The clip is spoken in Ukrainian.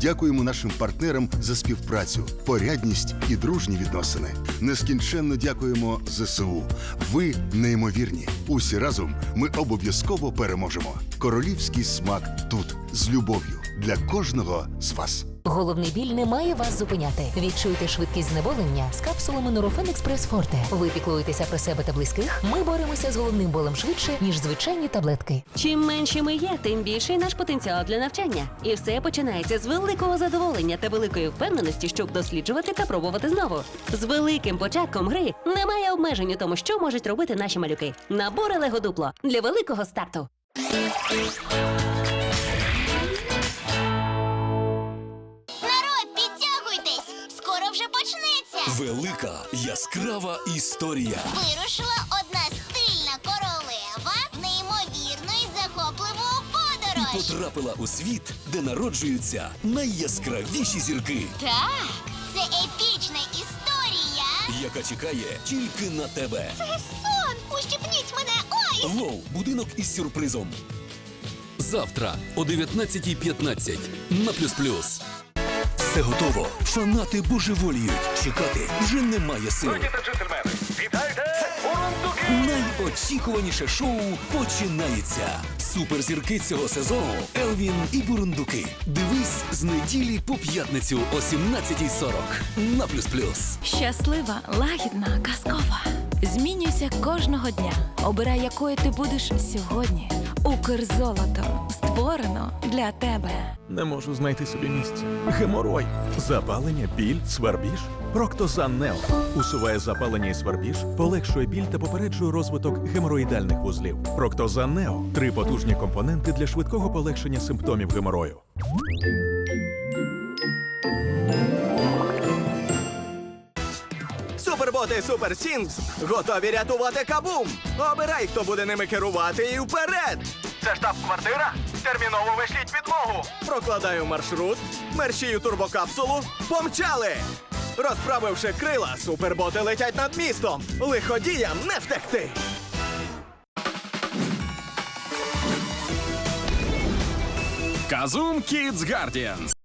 Дякуємо нашим партнерам за співпрацю, порядність і дружні відносини. Нескінченно дякуємо ЗСУ. Ви неймовірні. Усі разом ми обов'язково переможемо. Королівський смак тут з любов'ю для кожного з вас. Головний біль не має вас зупиняти. Відчуйте швидкість знеболення з капсулами Нурофен Експрес Форте. Ви піклуєтеся про себе та близьких. Ми боремося з головним болем швидше, ніж звичайні таблетки. Чим менше ми є, тим більший наш потенціал для навчання. І все починається з великого задоволення та великої впевненості, щоб досліджувати та пробувати знову. З великим початком гри немає обмежень у тому, що можуть робити наші малюки. Набори Лего Дупло для великого старту. Народ, підтягуйтесь! Скоро вже почнеться! Велика яскрава історія. Вирушила одна стильна королева в неймовірну і захопливу подорож! Потрапила у світ, де народжуються найяскравіші зірки, Так, це епічна історія! яка чекає тільки на тебе. Це сон! Ущипніть мене! Ой! Лоу, будинок із сюрпризом. Завтра о 19.15 на плюс плюс. Все готово. Фанати божеволіють. Чекати вже немає сил. Найочікуваніше шоу починається. Суперзірки цього сезону Елвін і Бурундуки. Дивись з неділі по п'ятницю о 17.40 на плюс плюс. Щаслива, лагідна, казкова. Змінюйся кожного дня. Обирай, якою ти будеш сьогодні. Укрзолото створено для тебе. Не можу знайти собі місця. Геморой, запалення, біль, свербіж. Проктозан Нео усуває запалення і свербіж, полегшує біль та попереджує розвиток геморроїдальних вузлів. Проктозан Нео три потужні компоненти для швидкого полегшення симптомів геморою. Суперботи Супер Сінгс готові рятувати кабум. Обирай, хто буде ними керувати і вперед. Це штаб-квартира? Терміново вишліть підмогу. Прокладаю маршрут, мерщію турбокапсулу. Помчали! Розправивши крила, суперботи летять над містом. Лиходіям не втекти. Казум Kids Guardians.